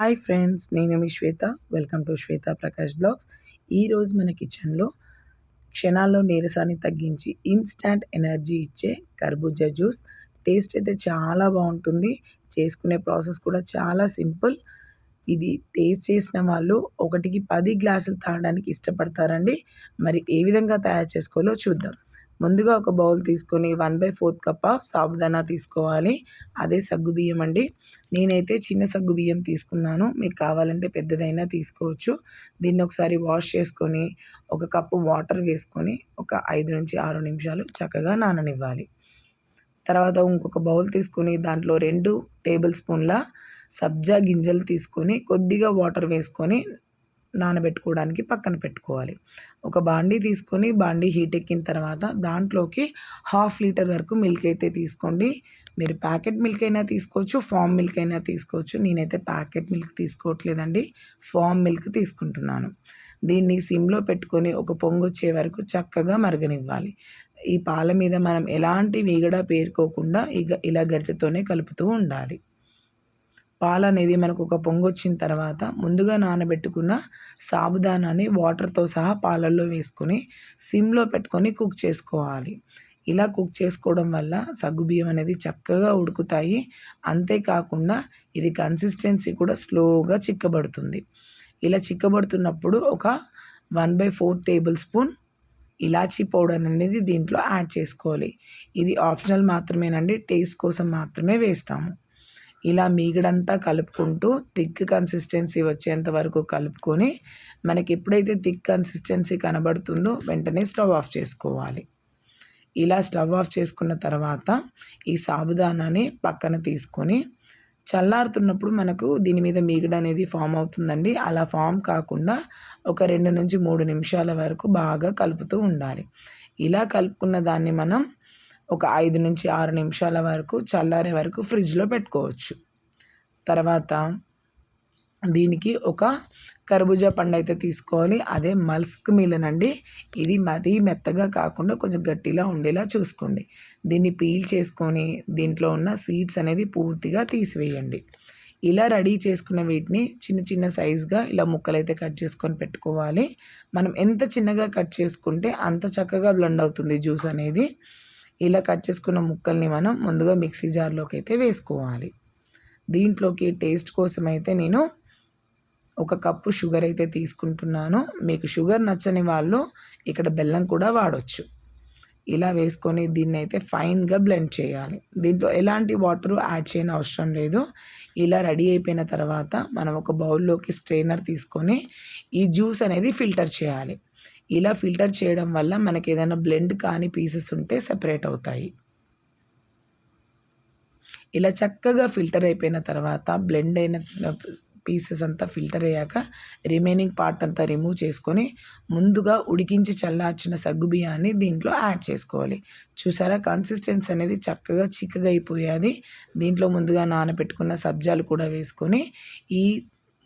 Hi friends నేను మీ Shweta. Welcome to Shweta Prakash blogs. ఈరోజు మన కిచెన్లో క్షణాల్లో నీరసాన్ని తగ్గించి ఇన్స్టాంట్ ఎనర్జీ ఇచ్చే కర్బూజా జ్యూస్. టేస్ట్ అయితే చాలా బాగుంటుంది. చేసుకునే ప్రాసెస్ కూడా చాలా సింపుల్. ఇది టేస్ట్ చేసిన వాళ్ళు ఒకటికి పది గ్లాసులు తాగడానికి ఇష్టపడతారండి. మరి ఏ విధంగా తయారు చేసుకోవాలో చూద్దాం. ముందుగా ఒక బౌల్ తీసుకొని one by fourth cup of sabudana తీసుకోవాలి. అదే సగ్గు బియ్యం అండి. నేనైతే చిన్న సగ్గు బియ్యం తీసుకున్నాను. మీకు కావాలంటే పెద్దదైనా తీసుకోవచ్చు. దీన్ని ఒకసారి వాష్ చేసుకొని ఒక కప్పు వాటర్ వేసుకొని ఒక ఐదు నుంచి ఆరు నిమిషాలు చక్కగా నాననివ్వాలి. తర్వాత ఇంకొక బౌల్ తీసుకొని దాంట్లో రెండు టేబుల్ స్పూన్ల సబ్జా గింజలు తీసుకొని కొద్దిగా వాటర్ వేసుకొని నానబెట్టుకోవడానికి పక్కన పెట్టుకోవాలి. ఒక బాండీ తీసుకొని బాండీ హీట్ ఎక్కిన తర్వాత దాంట్లోకి హాఫ్ లీటర్ వరకు మిల్క్ అయితే తీసుకోండి. మీరు ప్యాకెట్ మిల్క్ అయినా తీసుకోవచ్చు ఫామ్ మిల్క్ అయినా తీసుకోవచ్చు. నేనైతే ప్యాకెట్ మిల్క్ తీసుకోవట్లేదండి ఫామ్ మిల్క్ తీసుకుంటున్నాను. దీన్ని సిమ్లో పెట్టుకొని ఒక పొంగు వచ్చే వరకు చక్కగా మరగనివ్వాలి. ఈ పాల మీద మనం ఎలాంటి వీగడ పేరుకోకుండా ఇక ఇలా గరిటెతోనే కలుపుతూ ఉండాలి. పాలు అనేది మనకు ఒక పొంగొచ్చిన తర్వాత ముందుగా నానబెట్టుకున్న సాబుదానాన్ని వాటర్తో సహా పాలల్లో వేసుకొని సిమ్లో పెట్టుకొని కుక్ చేసుకోవాలి. ఇలా కుక్ చేసుకోవడం వల్ల సగ్గుబియ్యం అనేది చక్కగా ఉడుకుతాయి. అంతేకాకుండా ఇది కన్సిస్టెన్సీ కూడా స్లోగా చిక్కబడుతుంది. ఇలా చిక్కబడుతున్నప్పుడు ఒక one by four table spoon ఇలాచీ పౌడర్ అనేది దీంట్లో యాడ్ చేసుకోవాలి. ఇది ఆప్షనల్ మాత్రమేనండి టేస్ట్ కోసం మాత్రమే వేస్తాము. ఇలా మీగడంతా కలుపుకుంటూ థిక్ కన్సిస్టెన్సీ వచ్చేంత వరకు కలుపుకొని మనకి ఎప్పుడైతే థిక్ కన్సిస్టెన్సీ కనబడుతుందో వెంటనే స్టవ్ ఆఫ్ చేసుకోవాలి. ఇలా స్టవ్ ఆఫ్ చేసుకున్న తర్వాత ఈ సాబుదానాని పక్కన తీసుకొని చల్లారుతున్నప్పుడు మనకు దీని మీద మీగడ అనేది ఫామ్ అవుతుందండి. అలా ఫామ్ కాకుండా ఒక రెండు నుంచి మూడు నిమిషాల వరకు బాగా కలుపుతూ ఉండాలి. ఇలా కలుపుకున్న దాన్ని మనం ఒక ఐదు నుంచి ఆరు నిమిషాల వరకు చల్లారే వరకు ఫ్రిడ్జ్లో పెట్టుకోవచ్చు. తర్వాత దీనికి ఒక కర్బూజా పండు అయితే తీసుకోవాలి. అదే మల్స్క్ మిలన్ అండి. ఇది మరీ మెత్తగా కాకుండా కొంచెం గట్టిలా ఉండేలా చూసుకోండి. దీన్ని పీల్ చేసుకొని దీంట్లో ఉన్న సీడ్స్ అనేది పూర్తిగా తీసివేయండి. ఇలా రెడీ చేసుకున్న వీటిని చిన్న చిన్న సైజుగా ఇలా ముక్కలు అయితే కట్ చేసుకొని పెట్టుకోవాలి. మనం ఎంత చిన్నగా కట్ చేసుకుంటే అంత చక్కగా బ్లెండ్ అవుతుంది జ్యూస్ అనేది. ఇలా కట్ చేసుకున్న ముక్కల్ని మనం ముందుగా మిక్సీ జార్లోకి అయితే వేసుకోవాలి. దీంట్లోకి టేస్ట్ కోసం అయితే నేను ఒక కప్పు షుగర్ అయితే తీసుకుంటున్నాను. మీకు షుగర్ నచ్చని వాళ్ళు ఇక్కడ బెల్లం కూడా వాడచ్చు. ఇలా వేసుకొని దీన్ని అయితే ఫైన్గా బ్లెండ్ చేయాలి. దీంట్లో ఎలాంటి వాటర్ యాడ్ చేయని అవసరం లేదు. ఇలా రెడీ అయిపోయిన తర్వాత మనం ఒక బౌల్లోకి స్ట్రైనర్ తీసుకొని ఈ జ్యూస్ అనేది ఫిల్టర్ చేయాలి. ఇలా ఫిల్టర్ చేయడం వల్ల మనకి ఏదైనా బ్లెండ్ కాని పీసెస్ ఉంటే సెపరేట్ అవుతాయి. ఇలా చక్కగా ఫిల్టర్ అయిపోయిన తర్వాత బ్లెండ్ అయిన పీసెస్ అంతా ఫిల్టర్ అయ్యాక రిమైనింగ్ పార్ట్ అంతా రిమూవ్ చేసుకొని ముందుగా ఉడికించి చల్లార్చిన సగ్గు బియ్యాన్ని దీంట్లో యాడ్ చేసుకోవాలి. చూసారా? కన్సిస్టెన్సీ అనేది చక్కగా చిక్కగా అయిపోయేది దీంట్లో ముందుగా నానబెట్టుకున్న సబ్జాలు కూడా వేసుకొని ఈ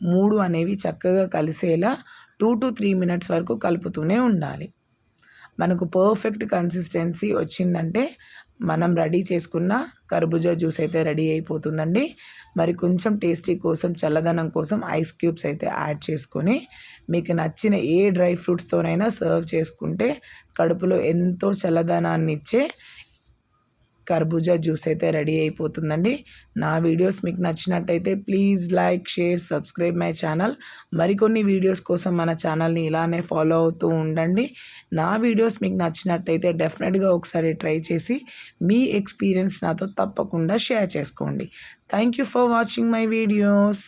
మూడు అనేవి చక్కగా కలిసేలా టూ టు త్రీ మినిట్స్ వరకు కలుపుతూనే ఉండాలి. మనకు పర్ఫెక్ట్ కన్సిస్టెన్సీ వచ్చిందంటే మనం రెడీ చేసుకున్న కర్బూజా జ్యూస్ అయితే రెడీ అయిపోతుందండి. మరి కొంచెం టేస్టీ కోసం చల్లదనం కోసం ఐస్ క్యూబ్స్ అయితే యాడ్ చేసుకొని మీకు నచ్చిన ఏ డ్రై ఫ్రూట్స్తోనైనా సర్వ్ చేసుకుంటే కడుపులో ఎంతో చల్లదనాన్ని ఇచ్చే కర్బూజా జ్యూస్ అయితే రెడీ అయిపోతుందండి. నా వీడియోస్ మీకు నచ్చినట్టయితే please like share subscribe my channel. మరికొన్ని వీడియోస్ కోసం మన ఛానల్ని ఇలానే ఫాలో అవుతూ ఉండండి. నా వీడియోస్ మీకు నచ్చినట్టయితే డెఫినెట్గా ఒకసారి ట్రై చేసి మీ ఎక్స్పీరియన్స్ నాతో తప్పకుండా షేర్ చేసుకోండి. Thank you for watching my videos.